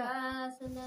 Gasana,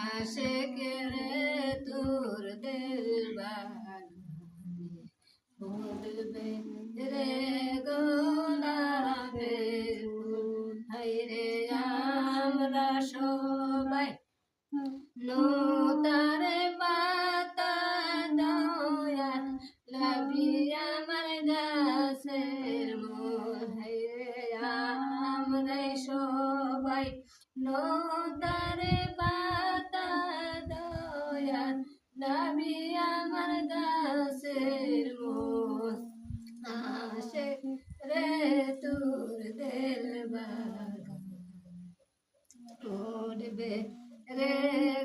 আশেকের তোর দিল বান বলবেন রে গো। ফুটবে রে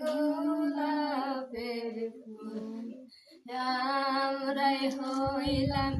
গোলাপের ফুল। আমরাই হইলাম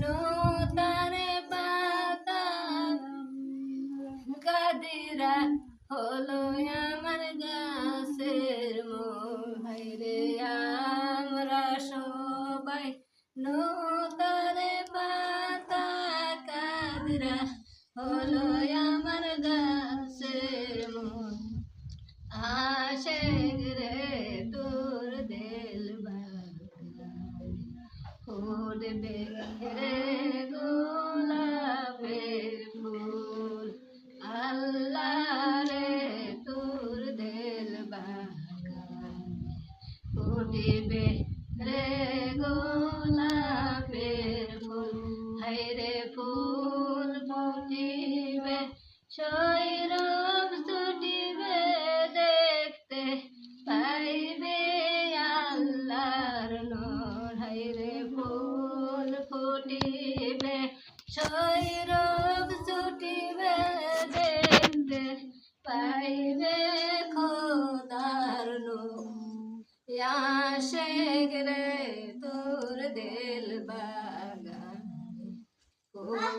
নূতনে পাতা কাদিরা হলো আমার গাছের মোহাইরে আমরা সবাই নূতনে পাতা কাদিরা হলো আমার গাছ।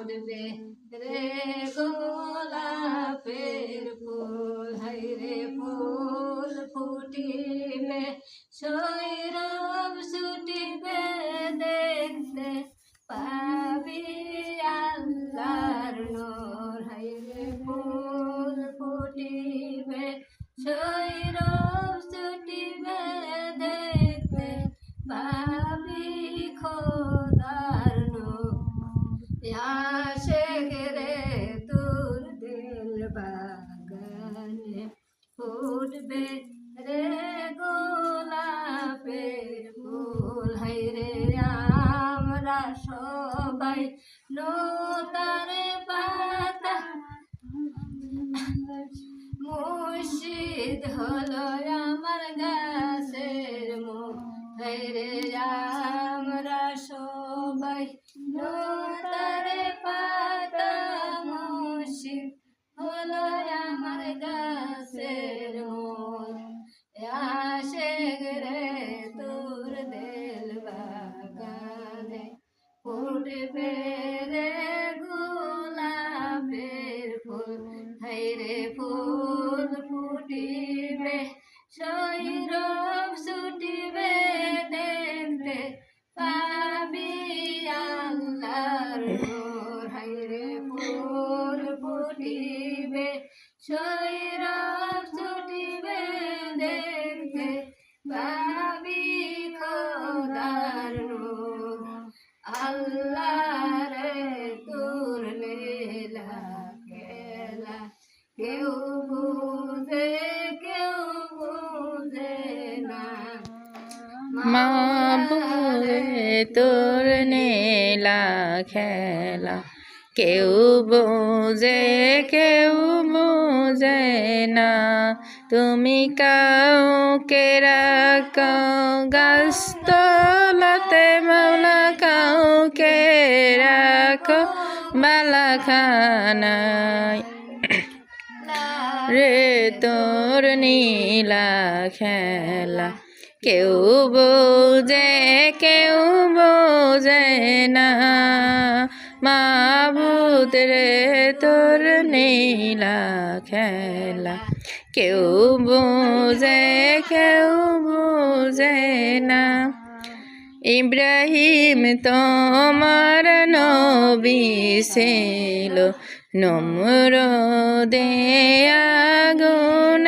উঠবে রে গোলাপের ফুল, হাই রে ফুল ফুটিবে সৈরব ছুটিবে দেখতে পাবি আল্লাহর নোর হাইরে ফুল ফুটিবে সৈরব ছুটিবে দেখতে পাবি খো সবাই নতার পাতা। মুর্শিদ হলো আমার গাছের মুখ। রে রে ফুল ফুটিবে। বলে তোর নীলা খেলা। কেউ বোঝে কেউ বোঝে না। তুমি কাউকে রাখো, গাছতলাতে মাওলা কাউকে রাখো বালাখানায় রে তোর নীলা খেলা। কেউ বোঝে কেউ বোঝে না। মাবুদ রে তোর নীলা খেলা। কেউ বোঝে কেউ বোঝে না। ইব্রাহিম তোমার নবী ছিল নম্র আগুনে ফেলল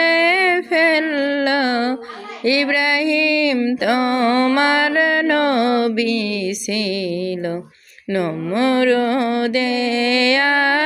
ইব্রাহিম তোমার নবী ছিল। নমর আগুনে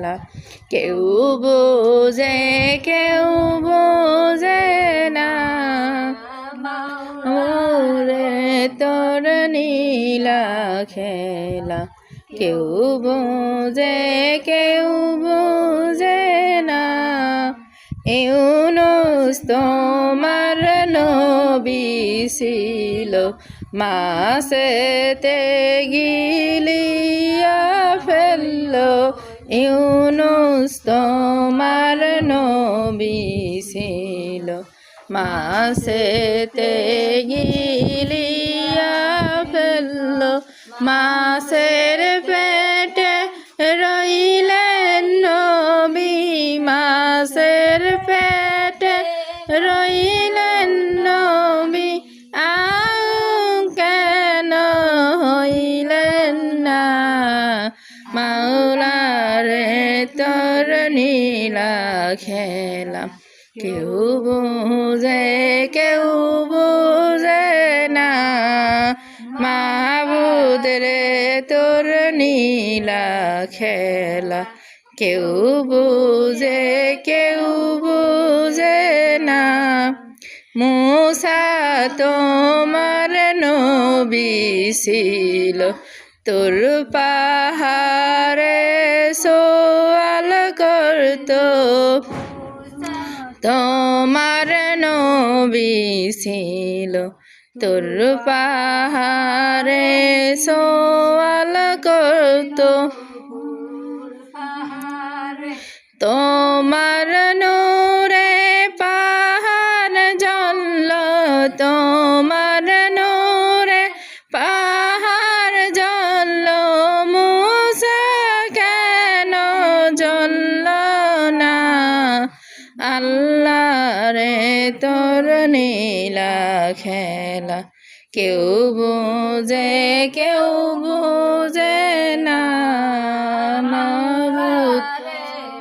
খেলা কেউ বোঝে কেউ বোঝে না ওরে তোর নীলা খেলা কেউ বোঝে কেউ বোঝে না ইউনুস তোমার নবী ছিল মাসেতে গিলিয়া ফেলল ইউনুস তোমার নবী ছিল। মাসেতে গিলিয়া খেলা। কেউ বোঝে কেউ বোঝে না। মাবুদ রে তোর নীলা খেলা। কেউ বোঝে কেউ বোঝে না। মুসা তোমার নবী ছিল। তোর পাহাড়ে করতো তোমার নবী ছিল তোর পাহাড়ে সোয়াল করতো। তোমার নূরে পাহাড় জ্বলল তোমার কেউ বোঝে কেউ বোঝে না।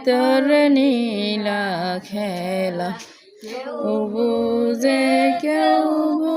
তোর নীলা খেলা। কেউ বুঝে কেউ